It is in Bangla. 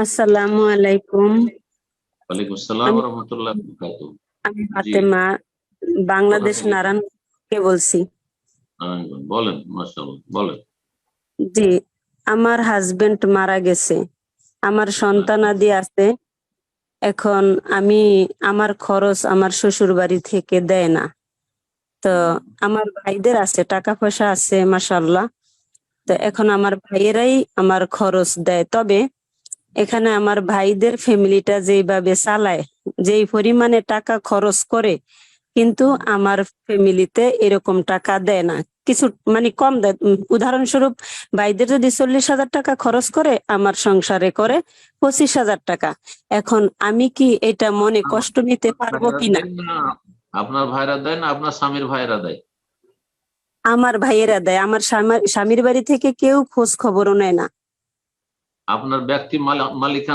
আসসালামু আলাইকুম। ওয়ালাইকুম আসসালাম আমি- রহমতুল্লাহ বরকাত আমি ফাতেমা বাংলাদেশ কোথা থেকে? নারায়ণকে বলছি বলেন মাসাল্লাহ বলেন। জি আমার হাজবেন্ড মারা গেছে। আমার সন্তানাদি আছে। এখন আমি আমার খরচ আমার শ্বশুর বাড়ি থেকে দেয় না। তো আমার ভাইদের আছে টাকা পয়সা আছে মাসাল্লাহ তো এখন আমার ভাইয়েরাই আমার খরচ দেয়। তবে এখানে আমার ভাইদের ফ্যামিলিটা যেইভাবে চালায় যেই পরিমাণে টাকা খরচ করে কিন্তু আমার ফ্যামিলিতে এরকম টাকা দেয় না। কিছু মানে কম দেয়। উদাহরণস্বরূপ ভাইদের যদি চল্লিশ হাজার টাকা খরচ করে আমার সংসারে করে পঁচিশ হাজার টাকা। এখন আমি কি এটা মনে কষ্ট নিতে পারব কিনা? আপনার ভাইরা দেয় না আপনার স্বামীর ভাইরা দেয়? আমার ভাইয়েরা দেয়। আমার স্বামীর বাড়ি থেকে কেউ খোঁজ খবরও নেয় না। আপনার ব্যক্তি মালা- মালিকানা